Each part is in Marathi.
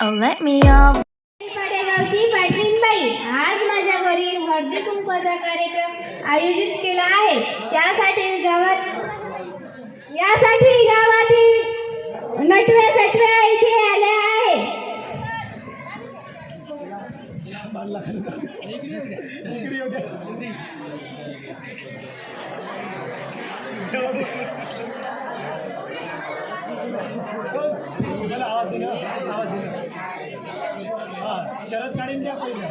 wake me up. पाडेगावची पाटलीनबाई आज माझ्या घरी हळदी कुंकवाचा कार्यक्रम आयोजित केला आहे. यासाठी गावात यासाठी गावातील नटव्या सटव्या इथे आल्या आहे. आवाज शरद काढीन पाहिजे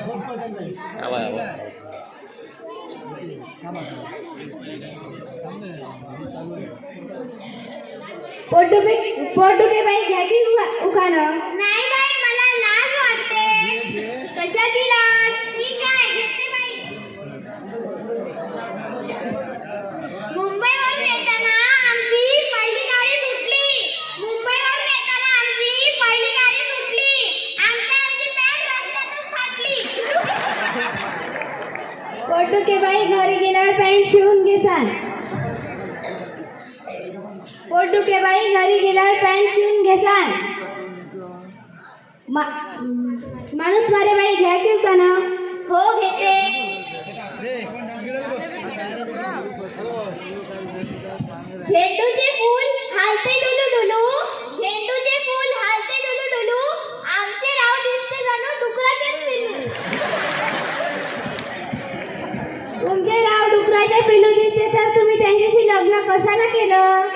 थांबा, थांबा. पोटुके पोटुके बाई घ्या की उखाणं. नाही बाई मला लाज वाटते कशाची लाज ठीक आहे घेते बाई मुंबईवरून येताना आमची पहिली गाडी सुटली मुंबईवरून येताना आमची पहिली गाडी सुटली आमच्या आमची पॅन्ट रस्त्यातच फाटली पोटुके बाई घरी गेल्यावर पॅन्ट शिवून घेसान पोटुके बाई घरी गेल्यावर पॅन्ट शिवून घेसान मा- माणूस मारे बाई घ्या की का ना हो घेते. झेंडूचे फूल हालते डुलू डुलू. झेंडूचे फूल हालते डुलू डुलू आमचे राव दिसते जणू डुकराचेच पिल्लू तुमचे राव डुकराचे पिल्लू दिसते तर तुम्ही त्यांच्याशी लग्न कशाला केलं?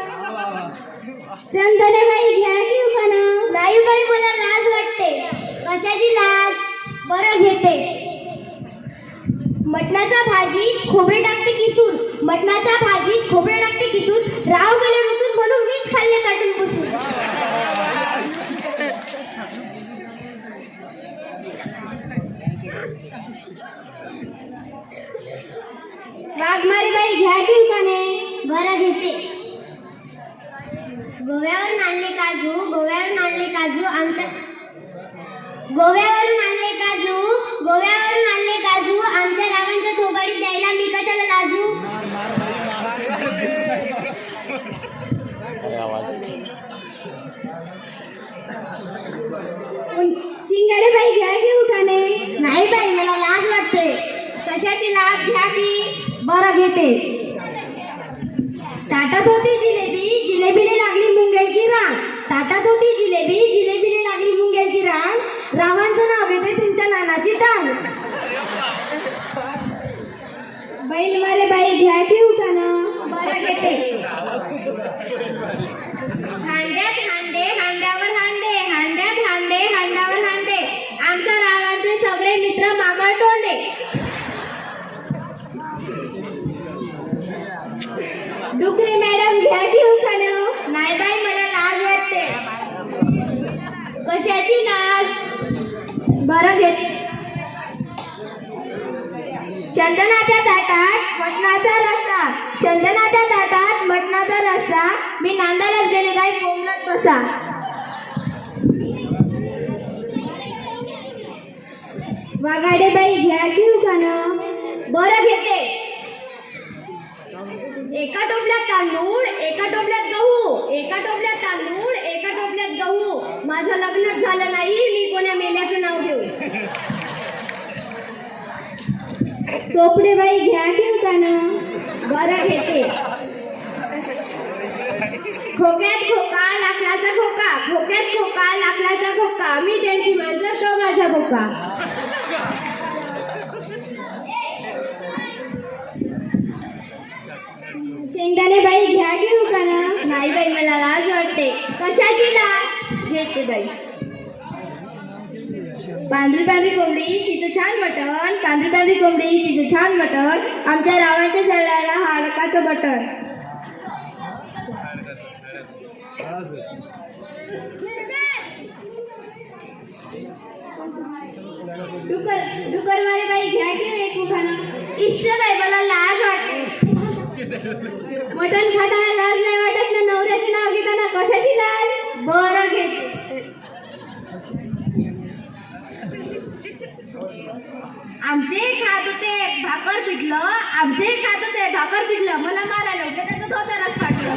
चंदने बाई घ्या की उखाणं? नाही बाई मला लाज वाटते. कशाची लाज? बरं घेते. मटणाच्या भाजीत खोबरे टाकते किसून. मटणाच्या भाजीत खोबरे टाकते किसून. राव गेले रुसून म्हणून मीच खाल्ले चाटून पुसून वाघमारी बाई घ्या की उखाणे बरं घेते गोव्यावरून आणले काजू गोव्यावरून आणले काजू आमच्या गोव्यावरून आणले काजू गोव्यावरून आणले काजू आमच्या रावांच्या थोबाडीत द्यायला मी कशाला लाजू? शिंगाडे बाई घ्या की उठाने नाही बाई मला लाज वाटते. कशाची लाज? घ्या की. बरं घेते. ताटात होती जिलेबी जिलेबीने लागली मुंग्याची रांग ताटात होती जिलेबी जिलेबीने लागली मुंग्याची रांग रावांचं नाव घेते तुमच्या नानाची टांग. बैल मारे बाई घ्या की उठानं बरं घेते. डुकरी मॅडम घ्या की उखाणं नाही बाई मला लाज वाटते. कशाची लाज? बरं घेते. चंदनाच्या ताटात मटणाचा रस्सा. चंदनाच्या ताटात मटणाचा रस्सा. मी नांदायलाच गेले काय कोंबलत बसा. वाघाडे बाई घ्या की उखाणं बरं घेते. एका टोपल्यात तांदूळ एका टोपल्यात गहू एका टोपल्यात तांदूळ एका टोपल्यात गहू. माझं लग्नच झालं नाही मी कोण्या मेल्याचं नाव घेऊ? चोपडे बाई घ्या घेऊ का ना बरं घेते. खोक्यात खोका लाकडाचा खोका. खोक्यात खोका लाकडाचा खोका. मी त्यांची मांजर तो माझा खोका शेंगदाणे बाई घ्या घेऊ का आई बाई मला लाज वाटते. कशाची लाज? घेते बाई. पांढरी पांढरी कोंबडी तिचं छान मटण. पांढरी पांढरी कोंबडी तिचं छान मटण. आमच्या रावांच्या शरीराला हाडकाचं बटन डुकर डुकर मारे बाई घ्या की एक उखाणं इश्श बाई मला लाज वाटते. मटण खाताना लाज नाही वाटत ना नवऱ्याचे नाव घेताना कशाची लाज बरं घेते आमचे खात होते भाकर पिटलं होते भाकर पिटलं. मला मारायला होतं त्याचं धोतरच फाटलं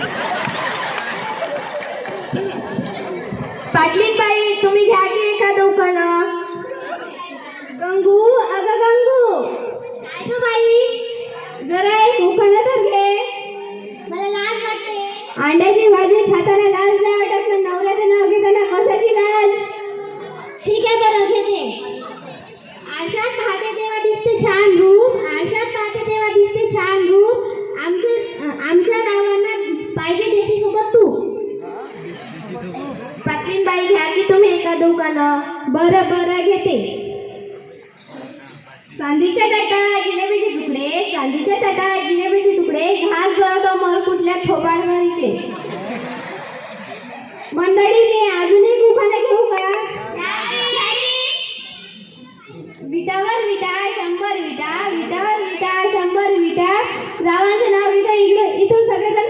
पाटलीन बाई तुम्ही घ्या की एखादं उखाणं गंगू अगं गंगू. काय ग बाई? जरा एक उखाणं तर घे. मला लाज वाटते. अंड्याची भाजी खाताना लाज नाही वाटत पण नवऱ्याचं नाव घेताना कशाची लाज. ठीक आहे बरं घेते. बाई घ्या की तुम्ही एका दुकानं? बरं बरं घेते. चांदीच्या ताटा जिलेबीचे तुकडे. चांदीच्या ताटा जिलेबीचे तुकडे. घास भरतो मर कुठल्या थोबाडवर इकडे. मंडळी मी अजून एक उखाणं घेऊ का? विटावर विटा शंभर विटा विटावर विटा शंभर विटा. रावांचं नाव विटा इकडे. इथून म्हणतात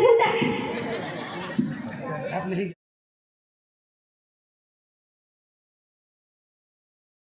आपली